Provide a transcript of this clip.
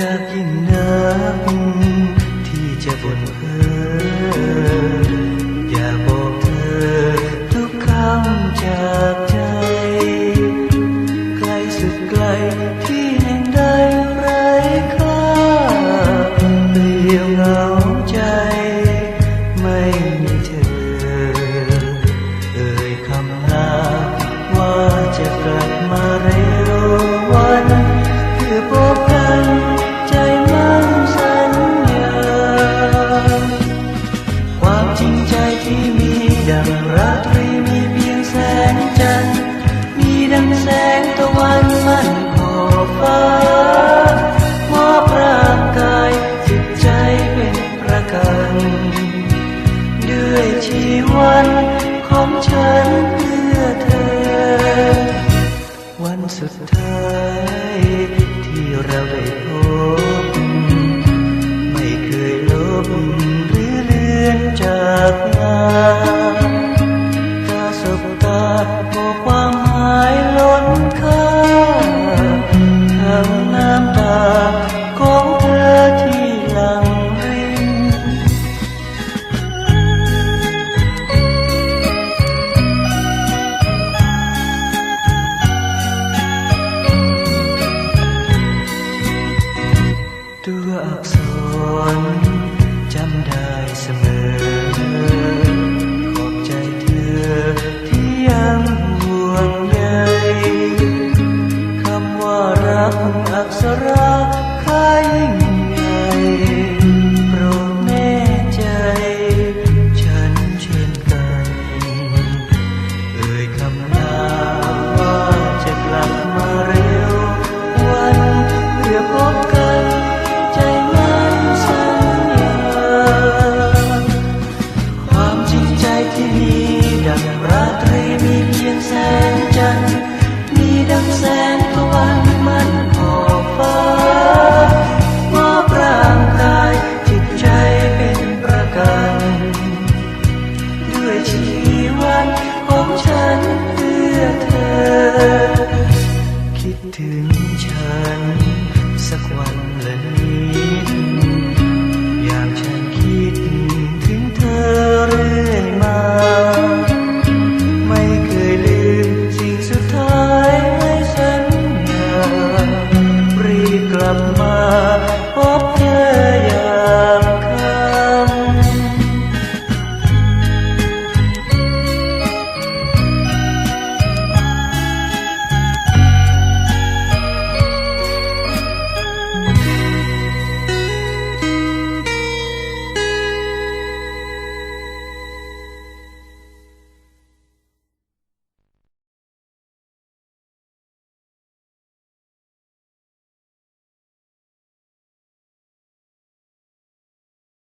อยากยิ่งนักที่จะบ่นเพ้ออยากบอกเธอ ทุกคำจากใจ ไกลสุดไกลที่แห่งใดไร้ค่าเปลี่ยวเหงาใจ ไม่มีเธอ จริงใจที่มีดังราตรีมีเพียงแสงจันทร์มีดังแสงตะวันมัน มอ ขอบใจเธอที่ยังห่วงใยคำว่ารักอักษรคายิ่ง ที่มีดังราตรีมีเพียงแสงจันทร์มีดังแสงตะวันมันขอบฟ้ามอบร่างกายจิตใจเป็นประกันด้วยชีวันของฉันเพื่อเธอ คิดถึงฉันสักวันเลย